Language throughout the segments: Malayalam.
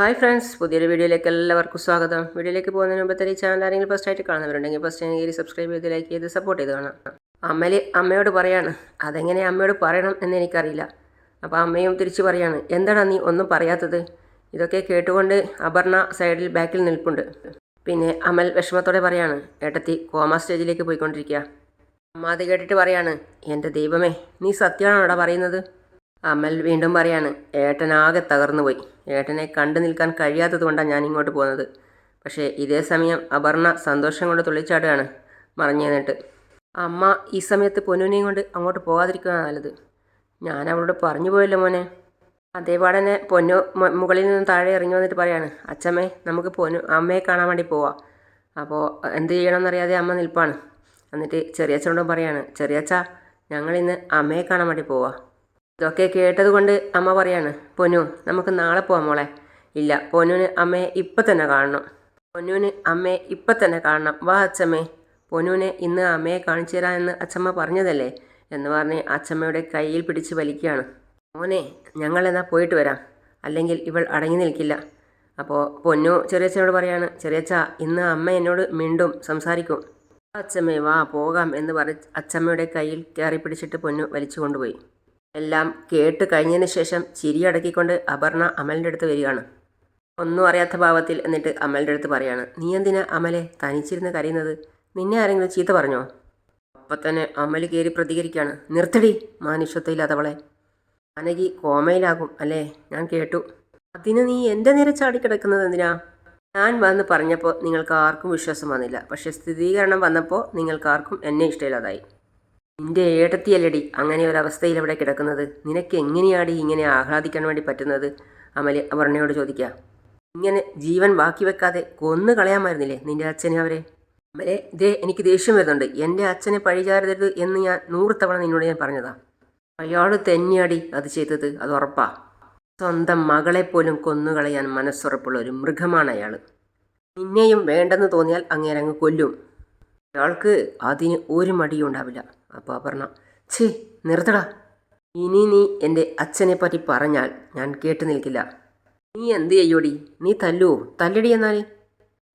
ഹായ് ഫ്രണ്ട്സ് പുതിയൊരു വീഡിയോയിലേക്ക് എല്ലാവർക്കും സ്വാഗതം. വീഡിയോയിലേക്ക് പോകുന്നതിന് മുമ്പ് തന്നെ ഈ ചാനൽ ആരെങ്കിലും ഫസ്റ്റ് ആയിട്ട് കാണുന്നവരുണ്ടെങ്കിൽ ഫസ്റ്റ് കയറി സബ്സ്ക്രൈബ് ചെയ്ത് ലൈക്ക് ചെയ്ത് സപ്പോർട്ട് ചെയ്ത് കാണാം. അമ്മയിൽ അമ്മയോട് പറയാണ് അതെങ്ങനെ അമ്മയോട് പറയണം എന്ന് എനിക്കറിയില്ല. അപ്പോൾ അമ്മയും തിരിച്ചു പറയാണ് എന്താണ് നീ ഒന്നും പറയാത്തത്? ഇതൊക്കെ കേട്ടുകൊണ്ട് അപർണ സൈഡിൽ ബാക്കിൽ നിൽപ്പുണ്ട്. പിന്നെ അമൽ വിഷമത്തോടെ പറയാണ് ഏട്ടത്തി കോമ സ്റ്റേജിലേക്ക് പോയിക്കൊണ്ടിരിക്കുക അമ്മ അത് കേട്ടിട്ട് പറയാണ് എന്റെ ദൈവമേ നീ സത്യമാണോടാ പറയുന്നത്? അമൽ വീണ്ടും പറയാണ് ഏട്ടനാകെ തകർന്നു പോയി. ഏട്ടനെ കണ്ടു നിൽക്കാൻ കഴിയാത്തത് കൊണ്ടാണ് ഞാൻ ഇങ്ങോട്ട് പോകുന്നത്. പക്ഷേ ഇതേ സമയം അപർണ സന്തോഷം കൊണ്ട് തുള്ളിച്ചാടുകയാണ് മറിഞ്ഞു നിന്നിട്ട്. അമ്മ ഈ സമയത്ത് പൊന്നുവിനെയും കൊണ്ട് അങ്ങോട്ട് പോകാതിരിക്കുകയാണ് നല്ലത്. ഞാൻ അവളോട് പറഞ്ഞു പോയല്ലോ മോനെ. അതേപാടനെ പൊന്നു മുകളിൽ നിന്ന് താഴെ ഇറങ്ങി വന്നിട്ട് പറയാണ് അച്ഛമ്മേ നമുക്ക് പൊന്നു അമ്മയെ കാണാൻ വേണ്ടി പോവാം. അപ്പോൾ എന്ത് ചെയ്യണമെന്നറിയാതെ അമ്മ നിൽപ്പാണ്. എന്നിട്ട് ചെറിയച്ഛനോടും പറയാണ് ചെറിയച്ഛ ഞങ്ങളിന്ന് അമ്മയെ കാണാൻ വേണ്ടി പോവാം. ഇതൊക്കെ കേട്ടതുകൊണ്ട് അമ്മ പറയാണ് പൊന്നു നമുക്ക് നാളെ പോവാം മോളെ. ഇല്ല പൊന്നുവിന് അമ്മയെ ഇപ്പം തന്നെ കാണണം. പൊന്നുവിന് അമ്മയെ ഇപ്പം തന്നെ കാണണം. വാ അച്ഛമ്മേ. പൊന്നുവിനെ ഇന്ന് അമ്മയെ കാണിച്ചു തരാമെന്ന് അച്ഛമ്മ പറഞ്ഞതല്ലേ? എന്ന് പറഞ്ഞ് അച്ഛമ്മയുടെ കയ്യിൽ പിടിച്ച് വലിക്കുകയാണ്. മോനെ ഞങ്ങൾ എന്നാൽ പോയിട്ട് വരാം. അല്ലെങ്കിൽ ഇവൾ അടങ്ങി നിൽക്കില്ല. അപ്പോൾ പൊന്നു ചെറിയച്ഛനോട് പറയാണ് ചെറിയച്ഛ ഇന്ന് അമ്മ എന്നോട് മിണ്ടും സംസാരിക്കും. അച്ഛമ്മേ വാ പോകാം എന്ന് പറഞ്ഞ് അച്ഛമ്മയുടെ കയ്യിൽ കയറി പിടിച്ചിട്ട് പൊന്നു വലിച്ചു കൊണ്ടുപോയി. എല്ലാം കേട്ട് കഴിഞ്ഞതിന് ശേഷം ചിരിയടക്കിക്കൊണ്ട് അപർണ അമലിന്റെ അടുത്ത് വരികയാണ്. ഒന്നും അറിയാത്ത ഭാവത്തിൽ എന്നിട്ട് അമലിന്റെ അടുത്ത് പറയാണ് നീ എന്തിനാ അമലെ തനിച്ചിരുന്ന് കരയുന്നത്? നിന്നെ ആരെങ്കിലും ചീത്ത പറഞ്ഞോ? അപ്പം തന്നെ അമൽ കയറി പ്രതികരിക്കുകയാണ് നിർത്തടി മാനുഷ്യത്വമില്ലാത്തവളെ അനകി കോമയിലാകും അല്ലേ? ഞാൻ കേട്ടു. അതിന് നീ എന്റെ നേരെ ചാടിക്കിടക്കുന്നത് എന്തിനാ? ഞാൻ വന്ന് പറഞ്ഞപ്പോൾ നിങ്ങൾക്ക് ആർക്കും വിശ്വാസം വന്നില്ല. പക്ഷേ സ്ഥിരീകരണം വന്നപ്പോൾ നിങ്ങൾക്ക് ആർക്കും എന്നെ ഇഷ്ടമില്ലാതായി. നിന്റെ ഏട്ടത്തിയല്ലടി അങ്ങനെ ഒരവസ്ഥയിൽ അവിടെ കിടക്കുന്നത്? നിനക്ക് എങ്ങനെയാടി ഇങ്ങനെ ആഹ്ലാദിക്കാൻ വേണ്ടി പറ്റുന്നത്? അമൽ അപർണയോട് ചോദിക്കുക ഇങ്ങനെ ജീവൻ ബാക്കി വെക്കാതെ കൊന്നു കളയാമായിരുന്നില്ലേ നിന്റെ അച്ഛനെ അവരെ? അമലെ ദേ എനിക്ക് ദേഷ്യം വരുന്നുണ്ട്. എന്റെ അച്ഛനെ പഴിചാരരുത് എന്ന് ഞാൻ നൂറ് തവണ നിന്നോട് ഞാൻ പറഞ്ഞതാ. അയാൾ തന്നെയാടി അത് ചെയ്തത് അത് ഉറപ്പാ. സ്വന്തം മകളെ പോലും കൊന്നുകളയാൻ മനസ്സുറപ്പുള്ള ഒരു മൃഗമാണ് അയാൾ നിന്നെയും വേണ്ടെന്ന് തോന്നിയാൽ അങ്ങേരങ്ങ് കൊല്ലും. അയാൾക്ക് അതിന് ഒരു മടിയും ഉണ്ടാവില്ല അപ്പോൾ അപർണ ഛേ നിർത്തടാ. ഇനി നീ എന്റെ അച്ഛനെ പറ്റി പറഞ്ഞാൽ ഞാൻ കേട്ടു നിൽക്കില്ല. നീ എന്ത് ചെയ്യോടി? നീ തല്ലുവോ തല്ലടി എന്നാൽ.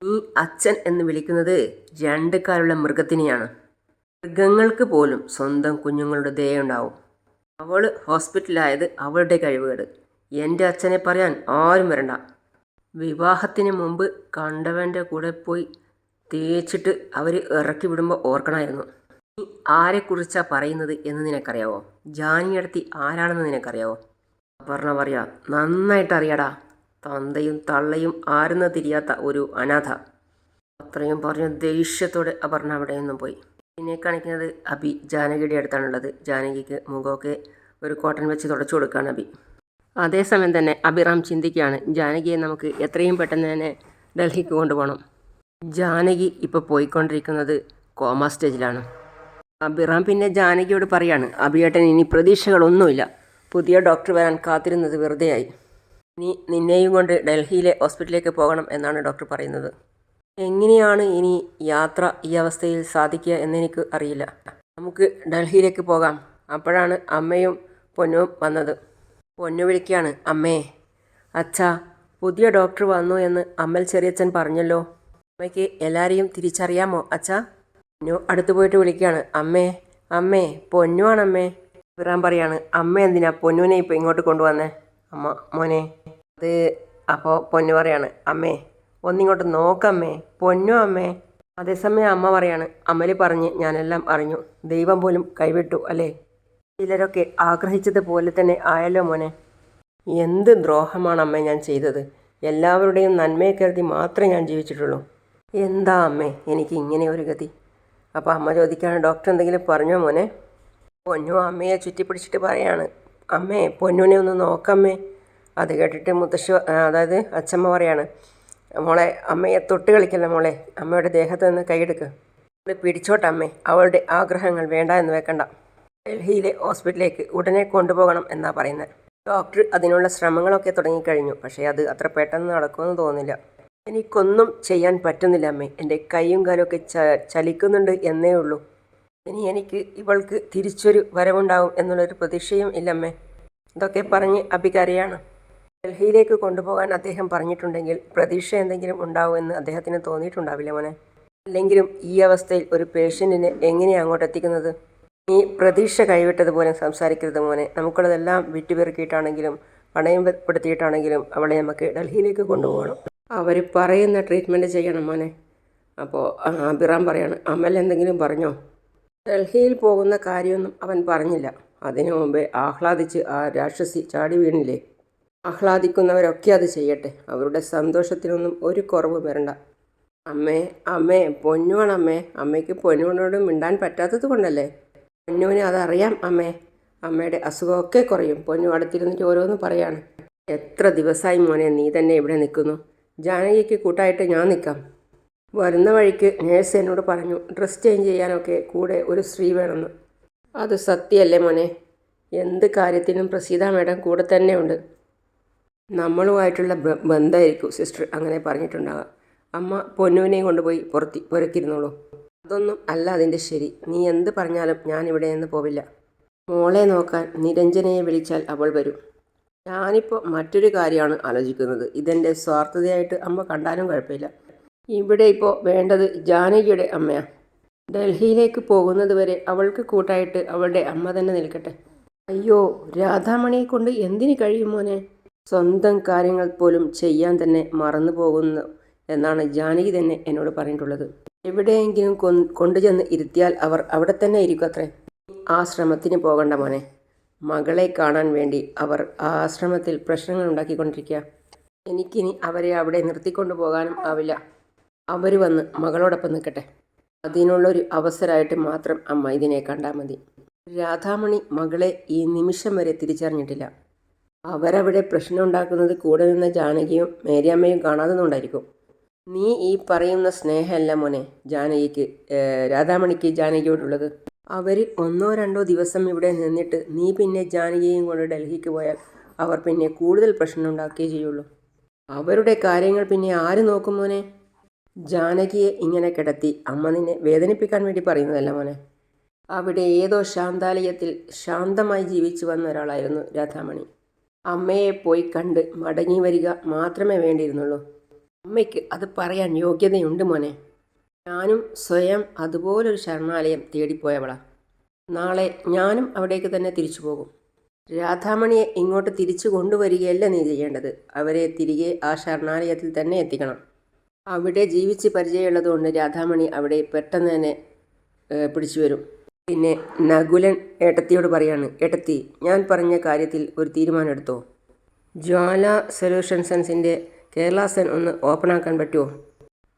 നീ അച്ഛൻ എന്ന് വിളിക്കുന്നത് രണ്ട് കാലുള്ള മൃഗത്തിനെയാണ്. മൃഗങ്ങൾക്ക് പോലും സ്വന്തം കുഞ്ഞുങ്ങളുടെ ദയുണ്ടാവും അവൾ ഹോസ്പിറ്റലായത് അവളുടെ കഴിവുകേട്. എന്റെ അച്ഛനെ പറയാൻ ആരും വരണ്ട. വിവാഹത്തിന് മുമ്പ് കണ്ടവന്റെ കൂടെ പോയി തേച്ചിട്ട് അവർ ഇറക്കി വിടുമ്പോൾ ഓർക്കണമായിരുന്നു നീ ആരെക്കുറിച്ചാ പറയുന്നത് എന്ന് നിനക്കറിയാവോ? ജാനിയടത്തി ആരാണെന്ന് നിനക്കറിയാവോ? അപർണ പറയാ നന്നായിട്ട് അറിയാടാ തന്തയും തള്ളയും ആരെന്ന് തിരിയാത്ത ഒരു അനാഥ. അത്രയും പറഞ്ഞ ദേഷ്യത്തോടെ അപർണ അവിടെ നിന്നും പോയി. പിന്നെ കാണിക്കുന്നത് അബി ജാനകിയുടെ അടുത്താണുള്ളത്. ജാനകിക്ക് മുഖമൊക്കെ ഒരു കോട്ടൺ വെച്ച് തുടച്ചു കൊടുക്കുകയാണ് അബി. അതേസമയം തന്നെ അഭിറാം ചിന്തിക്കുകയാണ് ജാനകിയെ നമുക്ക് എത്രയും പെട്ടെന്ന് തന്നെ ഡൽഹിക്ക് കൊണ്ടുപോകണം. ജാനകി ഇപ്പോൾ പോയിക്കൊണ്ടിരിക്കുന്നത് കോമ സ്റ്റേജിലാണ്. അഭിറാം പിന്നെ ജാനകിയോട് പറയാണ് അഭിയേട്ടൻ ഇനി പ്രതീക്ഷകളൊന്നുമില്ല. പുതിയ ഡോക്ടർ വരാൻ കാത്തിരുന്നത് വെറുതെയായി. ഇനി നിന്നെയും കൊണ്ട് ഡൽഹിയിലെ ഹോസ്പിറ്റലിലേക്ക് പോകണം എന്നാണ് ഡോക്ടർ പറയുന്നത്. എങ്ങനെയാണ് ഇനി യാത്ര ഈ അവസ്ഥയിൽ സാധിക്കുക എന്നെനിക്ക് അറിയില്ല. നമുക്ക് ഡൽഹിയിലേക്ക് പോകാം. അപ്പോഴാണ് അമ്മയും പൊന്നും വന്നത്. പൊന്നു വിളിക്കുകയാണ് അമ്മേ അച്ഛാ പുതിയ ഡോക്ടർ വന്നു എന്ന് അമ്മൽ ചെറിയച്ഛൻ പറഞ്ഞല്ലോ. അമ്മയ്ക്ക് എല്ലാവരെയും തിരിച്ചറിയാമോ അച്ഛാ? പൊന്നു അടുത്ത് പോയിട്ട് വിളിക്കുകയാണ് അമ്മേ അമ്മേ പൊന്നുവാണമ്മേ. ഇവരാൻ പറയാണ് അമ്മ എന്തിനാ പൊന്നുവിനെ ഇപ്പോൾ ഇങ്ങോട്ട് കൊണ്ടുവന്നേ? അമ്മ മോനെ. അത് അപ്പോൾ പൊന്നു പറയാണ് അമ്മേ ഒന്നിങ്ങോട്ട് നോക്കമ്മേ പൊന്നു അമ്മേ. അതേസമയം അമ്മ പറയാണ് അമ്മൽ പറഞ്ഞ് ഞാനെല്ലാം അറിഞ്ഞു. ദൈവം പോലും കൈവിട്ടു അല്ലേ? ചിലരൊക്കെ ആഗ്രഹിച്ചതുപോലെ തന്നെ ആയല്ലോ മോനെ. എന്ത് ദ്രോഹമാണ് അമ്മ ഞാൻ ചെയ്തത്? എല്ലാവരുടെയും നന്മയെ കരുതി മാത്രമേ ഞാൻ ജീവിച്ചിട്ടുള്ളൂ. എന്താ അമ്മേ എനിക്ക് ഇങ്ങനെ ഒരു ഗതി? അപ്പോൾ അമ്മ ചോദിക്കുകയാണ് ഡോക്ടർ എന്തെങ്കിലും പറഞ്ഞോ മോനെ? പൊന്നു അമ്മയെ ചുറ്റിപ്പിടിച്ചിട്ട് പറയാണ് അമ്മേ പൊന്നുവിനെ ഒന്ന് നോക്കമ്മേ. അത് കേട്ടിട്ട് മുത്തശ്ശി അതായത് അച്ഛമ്മ പറയാണ് മോളെ അമ്മയെ തൊട്ട് കളിക്കല്ല മോളെ? അമ്മയുടെ ദേഹത്ത് നിന്ന് കൈയെടുക്ക് അവളെ പിടിച്ചോട്ടെ അമ്മേ. അവളുടെ ആഗ്രഹങ്ങൾ വേണ്ട എന്ന് വെക്കണ്ട. ഡൽഹിയിലെ ഹോസ്പിറ്റലിലേക്ക് ഉടനെ കൊണ്ടുപോകണം എന്നാണ് പറയുന്നത് ഡോക്ടർ അതിനുള്ള ശ്രമങ്ങളൊക്കെ തുടങ്ങിക്കഴിഞ്ഞു. പക്ഷേ അത് അത്ര പെട്ടെന്ന് നടക്കുമെന്ന് തോന്നുന്നില്ല. എനിക്കൊന്നും ചെയ്യാൻ പറ്റുന്നില്ല അമ്മേ. എന്റെ കൈയും കാലൊക്കെ ച ചലിക്കുന്നുണ്ട് എന്നേ ഉള്ളൂ. ഇനി എനിക്ക് ഇവൾക്ക് തിരിച്ചൊരു വരവുണ്ടാവും എന്നുള്ളൊരു പ്രതീക്ഷയും ഇല്ലമ്മേ ഇതൊക്കെ പറഞ്ഞ് അഭികാരിയാണ്. ഡൽഹിയിലേക്ക് കൊണ്ടുപോകാൻ അദ്ദേഹം പറഞ്ഞിട്ടുണ്ടെങ്കിൽ പ്രതീക്ഷ എന്തെങ്കിലും ഉണ്ടാവും എന്ന് അദ്ദേഹത്തിന് തോന്നിയിട്ടുണ്ടാവില്ല മോനെ. അല്ലെങ്കിലും ഈ അവസ്ഥയിൽ ഒരു പേഷ്യന്റിനെ എങ്ങനെയാണ് അങ്ങോട്ട് എത്തിക്കുന്നത്? നീ പ്രതീക്ഷ കൈവിട്ടതുപോലെ സംസാരിക്കരുത് മോനെ. നമുക്കുള്ളതെല്ലാം വിറ്റുപെറുക്കിയിട്ടാണെങ്കിലും പണയപ്പെടുത്തിയിട്ടാണെങ്കിലും അവളെ നമുക്ക് ഡൽഹിയിലേക്ക് കൊണ്ടുപോകണം. അവർ പറയുന്ന ട്രീറ്റ്മെന്റ് ചെയ്യണം മോനെ. അപ്പോൾ അബിറാം പറയാണ് അമൽ എന്തെങ്കിലും പറഞ്ഞോ? ഡൽഹിയിൽ പോകുന്ന കാര്യമൊന്നും അവൻ പറഞ്ഞില്ല. അതിനു മുമ്പേ ആഹ്ലാദിച്ച് ആ രാക്ഷസി ചാടി വീണില്ലേ? ആഹ്ലാദിക്കുന്നവരൊക്കെ അത് ചെയ്യട്ടെ. അവരുടെ സന്തോഷത്തിനൊന്നും ഒരു കുറവ് വരണ്ട. അമ്മേ അമ്മേ പൊന്നുവാണമ്മേ അമ്മയ്ക്ക് പൊന്നുവിനോട് മിണ്ടാൻ പറ്റാത്തത് കൊണ്ടല്ലേ? പൊന്നുവിന് അതറിയാം അമ്മേ. അമ്മയുടെ അസുഖമൊക്കെ കുറയും. പൊന്നു അടുത്തിരുന്നിട്ട് ഓരോന്ന് പറയാണ്. എത്ര ദിവസമായി മോനെ നീ തന്നെ ഇവിടെ നിൽക്കുന്നു. ജാനകിക്ക് കൂട്ടായിട്ട് ഞാൻ നിൽക്കാം വരുന്ന വഴിക്ക് നേഴ്സ് എന്നോട് പറഞ്ഞു ഡ്രസ് ചേഞ്ച് ചെയ്യാനൊക്കെ കൂടെ ഒരു സ്ത്രീ വേണമെന്ന്. അത് സത്യമല്ലേ മോനെ? എന്ത് കാര്യത്തിനും പ്രസീത മേഡം കൂടെ തന്നെ ഉണ്ട് നമ്മളുമായിട്ടുള്ള ബന്ധമായിരിക്കും സിസ്റ്റർ അങ്ങനെ പറഞ്ഞിട്ടുണ്ടാകാം. അമ്മ പൊന്നുവിനെയും കൊണ്ടുപോയി പുറത്തി പുരക്കിരുന്നോളൂ അതൊന്നും അല്ല അതിന്റെ ശരി. നീ എന്ത് പറഞ്ഞാലും ഞാൻ ഇവിടെ നിന്ന് പോവില്ല. മോളെ നോക്കാൻ നിരഞ്ജനയെ വിളിച്ചാൽ അവൾ വരും. ഞാനിപ്പോൾ മറ്റൊരു കാര്യമാണ് ആലോചിക്കുന്നത്. ഇതെന്റെ സ്വാർത്ഥതയായിട്ട് അമ്മ കണ്ടാലും കുഴപ്പമില്ല. ഇവിടെ ഇപ്പോൾ വേണ്ടത് ജാനകിയുടെ അമ്മയാണ് ഡൽഹിയിലേക്ക് പോകുന്നത് വരെ അവൾക്ക് കൂട്ടായിട്ട് അവളുടെ അമ്മ തന്നെ നിൽക്കട്ടെ. അയ്യോ രാധാമണിയെ കൊണ്ട് എന്തിന് കഴിയും മോനെ? സ്വന്തം കാര്യങ്ങൾ പോലും ചെയ്യാൻ തന്നെ മറന്നു പോകുന്നു എന്നാണ് ജാനകി തന്നെ എന്നോട് പറഞ്ഞിട്ടുള്ളത്. എവിടെയെങ്കിലും കൊണ്ടുചെന്ന് ഇരുത്തിയാൽ അവർ അവിടെ തന്നെ ഇരിക്കും അത്രേ. ആശ്രമത്തിന് പോകണ്ട മോനെ. മകളെ കാണാൻ വേണ്ടി അവർ ആ ആശ്രമത്തിൽ പ്രശ്നങ്ങൾ ഉണ്ടാക്കിക്കൊണ്ടിരിക്കുക. എനിക്കിനി അവരെ അവിടെ നിർത്തിക്കൊണ്ടു പോകാനും ആവില്ല. അവർ വന്ന് മകളോടൊപ്പം നിൽക്കട്ടെ. അതിനുള്ളൊരു അവസരമായിട്ട് മാത്രം അമ്മ ഇതിനെ കണ്ടാൽ മതി. രാധാമണി മകളെ ഈ നിമിഷം വരെ തിരിച്ചറിഞ്ഞിട്ടില്ല. അവരവിടെ പ്രശ്നം ഉണ്ടാക്കുന്നത് കൂടെ നിന്ന ജാനകിയും മേരിയമ്മയും കാണാതെന്നുണ്ടായിരിക്കും. നീ ഈ പറയുന്ന സ്നേഹമല്ല മോനെ ജാനകിക്ക് രാധാമണിക്ക് ജാനകിയോടുള്ളത്. അവർ ഒന്നോ രണ്ടോ ദിവസം ഇവിടെ നിന്നിട്ട് നീ പിന്നെ ജാനകിയും കൊണ്ട് ഡൽഹിക്ക് പോയാൽ അവർ പിന്നെ കൂടുതൽ പ്രശ്നം ഉണ്ടാക്കുകയേ ചെയ്യുള്ളൂ. അവരുടെ കാര്യങ്ങൾ പിന്നെ ആര് നോക്കും മോനെ? ജാനകിയെ ഇങ്ങനെ കിടത്തി അമ്മ നിന്നെ വേദനിപ്പിക്കാൻ വേണ്ടി പറയുന്നതല്ല മോനെ. അവിടെ ഏതോ ശാന്താലയത്തിൽ ശാന്തമായി ജീവിച്ചു വന്ന ഒരാളായിരുന്നു രാധാമണി. അമ്മയെ പോയി കണ്ട് മടങ്ങി വരിക മാത്രമേ വേണ്ടിയിരുന്നുള്ളൂ. അമ്മയ്ക്ക് അത് പറയാൻ യോഗ്യതയുണ്ട് മോനെ. ഞാനും സ്വയം അതുപോലൊരു ശരണാലയം തേടിപ്പോയവളാ. നാളെ ഞാനും അവിടേക്ക് തന്നെ തിരിച്ചു പോകും. രാധാമണിയെ ഇങ്ങോട്ട് തിരിച്ചു കൊണ്ടുവരികയല്ല നീ ചെയ്യേണ്ടത്. അവരെ തിരികെ ആ ശരണാലയത്തിൽ തന്നെ എത്തിക്കണം. അവിടെ ജീവിച്ച് പരിചയമുള്ളതുകൊണ്ട് രാധാമണി അവിടെ പെട്ടെന്ന് തന്നെ പിടിച്ചു വരും. പിന്നെ നകുലൻ ഏട്ടത്തിയോട് പറയാണ് ഏട്ടത്തി ഞാൻ പറഞ്ഞ കാര്യത്തിൽ ഒരു തീരുമാനം എടുത്തോ ജ്വാല സൊല്യൂഷൻസൻസിന്റെ കേരള സെൻ ഒന്ന് ഓപ്പൺ ആക്കാൻ പറ്റുമോ?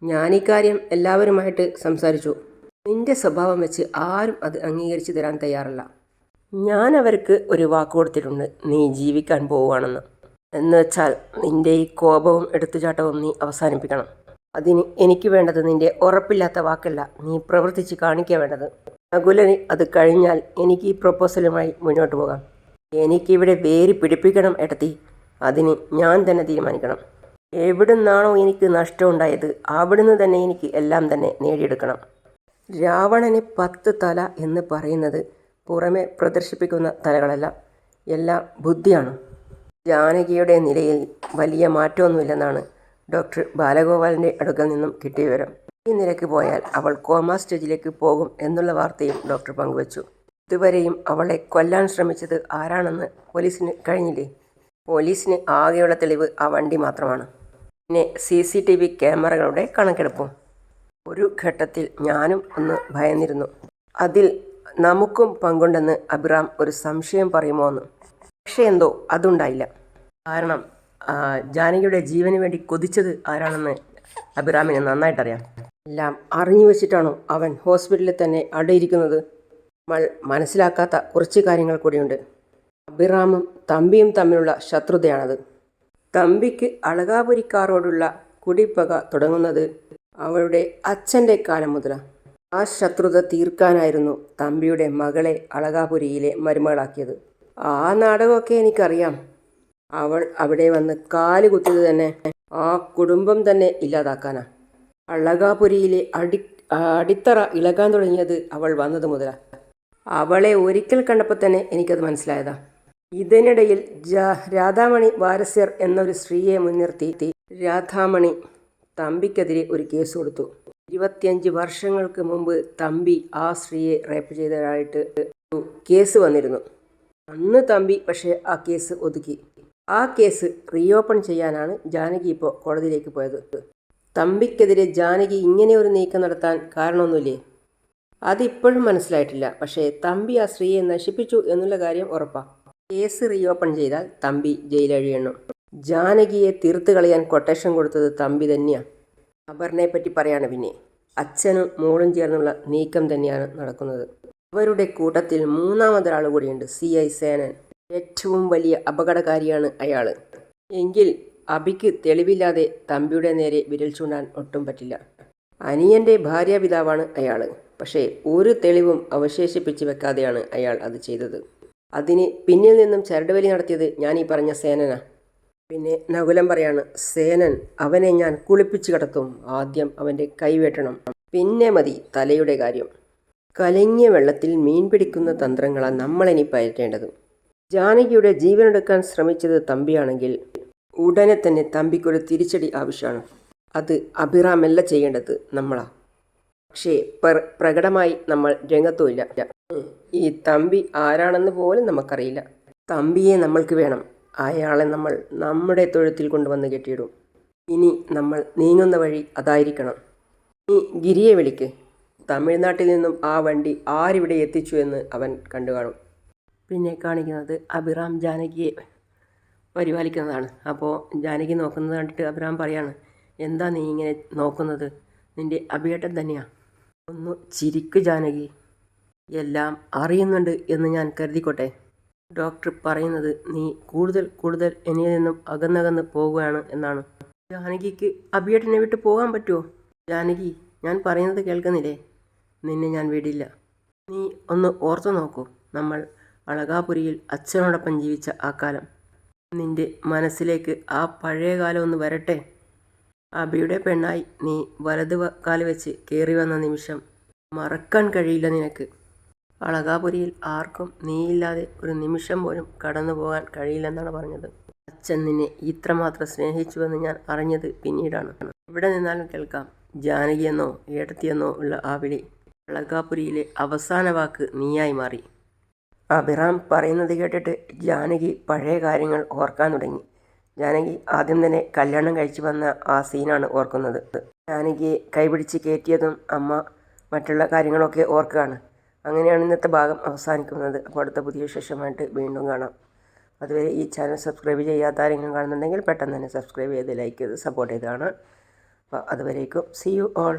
ഞാൻ ഈ കാര്യം എല്ലാവരുമായിട്ട് സംസാരിച്ചു. നിന്റെ സ്വഭാവം വെച്ച് ആരും അത് അംഗീകരിച്ചു തരാൻ തയ്യാറല്ല. ഞാൻ അവർക്ക് ഒരു വാക്ക് കൊടുത്തിട്ടുണ്ട് നീ ജീവിക്കാൻ പോവുകയാണെന്ന്. എന്ന് വെച്ചാൽ നിന്റെ ഈ കോപവും എടുത്തുചാട്ടവും നീ അവസാനിപ്പിക്കണം. അതിന് എനിക്ക് വേണ്ടത് നിന്റെ ഉറപ്പില്ലാത്ത വാക്കല്ല നീ പ്രവർത്തിച്ച് കാണിക്കുക വേണ്ടത്. നകുലന് അത് കഴിഞ്ഞാൽ എനിക്ക് ഈ പ്രൊപ്പോസലുമായി മുന്നോട്ട് പോകാം. എനിക്കിവിടെ വേര് പിടിപ്പിക്കണം എടത്തി അതിന് ഞാൻ തന്നെ തീരുമാനിക്കണം. എവിടുന്നാണോ എനിക്ക് നഷ്ടമുണ്ടായത് അവിടുന്ന് തന്നെ എനിക്ക് എല്ലാം തന്നെ നേടിയെടുക്കണം. രാവണന് പത്ത് തല എന്ന് പറയുന്നത് പുറമെ പ്രദർശിപ്പിക്കുന്ന തലകളല്ല എല്ലാം ബുദ്ധിയാണ്. ജാനകിയുടെ നിലയിൽ വലിയ മാറ്റമൊന്നുമില്ലെന്നാണ് ഡോക്ടർ ബാലഗോപാലിന്റെ അടുക്കൽ നിന്നും കിട്ടിയ വിവരം. ഈ നിലയ്ക്ക് പോയാൽ അവൾ കോമ സ്റ്റേജിലേക്ക് പോകും എന്നുള്ള വാർത്തയും ഡോക്ടർ പങ്കുവച്ചു. ഇതുവരെയും അവളെ കൊല്ലാൻ ശ്രമിച്ചത് ആരാണെന്ന് പോലീസിന് കഴിഞ്ഞില്ലേ? പോലീസിന് ആകെയുള്ള തെളിവ് ആ വണ്ടി മാത്രമാണ്. പിന്നെ സി സി ടി വി ക്യാമറകളുടെ കണക്കെടുപ്പും. ഒരു ഘട്ടത്തിൽ ഞാനും ഒന്ന് ഭയന്നിരുന്നു. അതിൽ നമുക്കും പങ്കുണ്ടെന്ന് അബിറാം ഒരു സംശയം പറയുമോ എന്ന് പക്ഷേ എന്തോ അതുണ്ടായില്ല. കാരണം ജാനകിയുടെ ജീവന് വേണ്ടി കൊതിച്ചത് ആരാണെന്ന് അഭിറാമിന് നന്നായിട്ടറിയാം. എല്ലാം അറിഞ്ഞു വെച്ചിട്ടാണോ അവൻ ഹോസ്പിറ്റലിൽ തന്നെ അടയിരിക്കുന്നത്? നമ്മൾ മനസ്സിലാക്കാത്ത കുറച്ച് കാര്യങ്ങൾ കൂടിയുണ്ട്. അഭിറാമും തമ്പിയും തമ്മിലുള്ള ശത്രുതയാണത്. തമ്പിക്ക് അളകാപുരിക്കാരോടുള്ള കുടിപ്പക തുടങ്ങുന്നത് അവളുടെ അച്ഛന്റെ കാലം മുതലാണ് ആ ശത്രുത തീർക്കാനായിരുന്നു തമ്പിയുടെ മകളെ അളകാപുരിയിലെ മരുമകളാക്കിയത്. ആ നാടകമൊക്കെ എനിക്കറിയാം. അവൾ അവിടെ വന്ന് കാൽ കുത്തിയത് തന്നെ ആ കുടുംബം തന്നെ ഇല്ലാതാക്കാനാ. അളകാപുരിയിലെ അടി അടിത്തറ ഇളകാൻ തുടങ്ങിയത് അവൾ വന്നത് മുതലാണ് അവളെ ഒരിക്കൽ കണ്ടപ്പോൾ തന്നെ എനിക്കത് മനസ്സിലായതാ. ഇതിനിടയിൽ രാധാമണി വാരസ്യർ എന്നൊരു സ്ത്രീയെ മുൻനിർത്തി രാധാമണി തമ്പിക്കെതിരെ ഒരു കേസ് കൊടുത്തു. ഇരുപത്തിയഞ്ച് വർഷങ്ങൾക്ക് മുമ്പ് തമ്പി ആ സ്ത്രീയെ റേപ്പ് ചെയ്തതായിട്ട് കേസ് വന്നിരുന്നു. അന്ന് തമ്പി പക്ഷേ ആ കേസ് ഒതുക്കി. ആ കേസ് റീഓപ്പൺ ചെയ്യാനാണ് ജാനകി ഇപ്പോൾ കോടതിയിലേക്ക് പോയത്. തമ്പിക്കെതിരെ ജാനകി ഇങ്ങനെ ഒരു നീക്കം നടത്താൻ കാരണമൊന്നുമില്ലേ? അതിപ്പോഴും മനസ്സിലായിട്ടില്ല. പക്ഷേ തമ്പി ആ സ്ത്രീയെ നശിപ്പിച്ചു എന്നുള്ള കാര്യം ഉറപ്പാണ് കേസ് റീഓപ്പൺ ചെയ്താൽ തമ്പി ജയിലഴിയണം. ജാനകിയെ തീർത്ത് കളയാൻ കൊട്ടേഷൻ കൊടുത്തത് തമ്പി തന്നെയാണ് അപർണയെ പറ്റി പറയാണ് പിന്നെ അച്ഛനും മോളും ചേർന്നുള്ള നീക്കം തന്നെയാണ് നടക്കുന്നത്. അവരുടെ കൂട്ടത്തിൽ മൂന്നാമതൊരാൾ കൂടിയുണ്ട് സി ഐ സേനൻ. ഏറ്റവും വലിയ അപകടകാരിയാണ് അയാൾ എങ്കിൽ അബിക്ക് തെളിവില്ലാതെ തമ്പിയുടെ നേരെ വിരൽ ചൂണ്ടാൻ ഒട്ടും പറ്റില്ല. അനിയന്റെ ഭാര്യാപിതാവാണ് അയാൾ പക്ഷേ ഒരു തെളിവും അവശേഷിപ്പിച്ച് വെക്കാതെയാണ് അയാൾ അത് ചെയ്തത്. അതിന് പിന്നിൽ നിന്നും ചരടുവലി നടത്തിയത് ഞാൻ ഈ പറഞ്ഞ സേനന. പിന്നെ നകുലം പറയാണ് സേനൻ അവനെ ഞാൻ കുളിപ്പിച്ച് കിടത്തും. ആദ്യം അവന്റെ കൈവെട്ടണം പിന്നെ മതി തലയുടെ കാര്യം. കലങ്ങിയ വെള്ളത്തിൽ മീൻ പിടിക്കുന്ന തന്ത്രങ്ങളാണ് നമ്മളിനി പയറ്റേണ്ടത്. ജാനകിയുടെ ജീവനെടുക്കാൻ ശ്രമിച്ചത് തമ്പിയാണെങ്കിൽ ഉടനെ തന്നെ തമ്പിക്കൊരു തിരിച്ചടി ആവശ്യമാണ്. അത് അഭിറാമല്ല ചെയ്യേണ്ടത് നമ്മളാ. പക്ഷേ പ്ര പ്രകടമായി നമ്മൾ രംഗത്തുമില്ല. ഈ തമ്പി ആരാണെന്ന് പോലും നമുക്കറിയില്ല. തമ്പിയെ നമ്മൾക്ക് വേണം. അയാളെ നമ്മൾ നമ്മുടെ തൊഴുത്തിൽ കൊണ്ടുവന്ന് കെട്ടിയിടും. ഇനി നമ്മൾ നീങ്ങുന്ന വഴി അതായിരിക്കണം. നീ ഗിരിയെ വിളിക്ക്. തമിഴ്നാട്ടിൽ നിന്നും ആ വണ്ടി ആരിവിടെ എത്തിച്ചു എന്ന് അവൻ കണ്ടു കാണും പിന്നെ കാണിക്കുന്നത് അഭിറാം ജാനകിയെ പരിപാലിക്കുന്നതാണ്. അപ്പോൾ ജാനകി നോക്കുന്നത് കണ്ടിട്ട് അഭിറാം പറയാണ് എന്താ നീ ഇങ്ങനെ നോക്കുന്നത്? നിന്റെ അഭിയേട്ടൻ തന്നെയാണ് ഒന്ന് ചിരിക്ക് ജാനകി. എല്ലാം അറിയുന്നുണ്ട് എന്ന് ഞാൻ കരുതിക്കോട്ടെ. ഡോക്ടർ പറയുന്നത് നീ കൂടുതൽ കൂടുതൽ എന്നിൽ നിന്നും അകന്നകന്ന് പോവുകയാണ് എന്നാണ്. ജാനകിക്ക് അബിയേട്ടനെ വിട്ട് പോകാൻ പറ്റുമോ ജാനകി ഞാൻ പറയുന്നത് കേൾക്കുന്നില്ലേ? നിന്നെ ഞാൻ വിടില്ല. നീ ഒന്ന് ഓർത്തു നോക്കൂ. നമ്മൾ അളകാപുരിയിൽ അച്ഛനോടൊപ്പം ജീവിച്ച ആ കാലം. നിന്റെ മനസ്സിലേക്ക് ആ പഴയ കാലം ഒന്ന് വരട്ടെ. അബിയുടെ പെണ്ണായി നീ വലത് കാൽ വെച്ച് കയറി വന്ന നിമിഷം മറക്കാൻ കഴിയില്ല നിനക്ക്. അളകാപുരിയിൽ ആർക്കും നീയില്ലാതെ ഒരു നിമിഷം പോലും കടന്നു പോകാൻ കഴിയില്ലെന്നാണ് പറഞ്ഞത്. അച്ഛൻ നിന്നെ ഇത്രമാത്രം സ്നേഹിച്ചുവെന്ന് ഞാൻ അറിഞ്ഞത് പിന്നീടാണ്. ഇവിടെ നിന്നാലും കേൾക്കാം. ജാനകിയെന്നോ ഏട്ടത്തിയെന്നോ ഉള്ള ആ വിളി അളകാപുരിയിലെ അവസാന വാക്ക് നീയായി മാറി. അഭിറാം പറയുന്നത് കേട്ടിട്ട് ജാനകി പഴയ കാര്യങ്ങൾ ഓർക്കാൻ തുടങ്ങി. ജാനകി ആദ്യം തന്നെ കല്യാണം കഴിച്ചു വന്ന ആ സീനാണ് ഓർക്കുന്നത്. ജാനകിയെ കൈപിടിച്ച് കയറ്റിയതും അമ്മ മറ്റുള്ള കാര്യങ്ങളൊക്കെ ഓർക്കുകയാണ്. അങ്ങനെയാണ് ഇന്നത്തെ ഭാഗം അവസാനിക്കുന്നത്. അപ്പോൾ അടുത്ത പുതിയ വിശേഷമായിട്ട് വീണ്ടും കാണാം. അതുവരെ ഈ ചാനൽ സബ്സ്ക്രൈബ് ചെയ്യാത്ത ആരെങ്കിലും കാണുന്നുണ്ടെങ്കിൽ പെട്ടെന്ന് തന്നെ സബ്സ്ക്രൈബ് ചെയ്ത് ലൈക്ക് ചെയ്ത് സപ്പോർട്ട് ചെയ്ത് കാണാം. അപ്പോൾ അതുവരേക്കും സി യു ഓൾ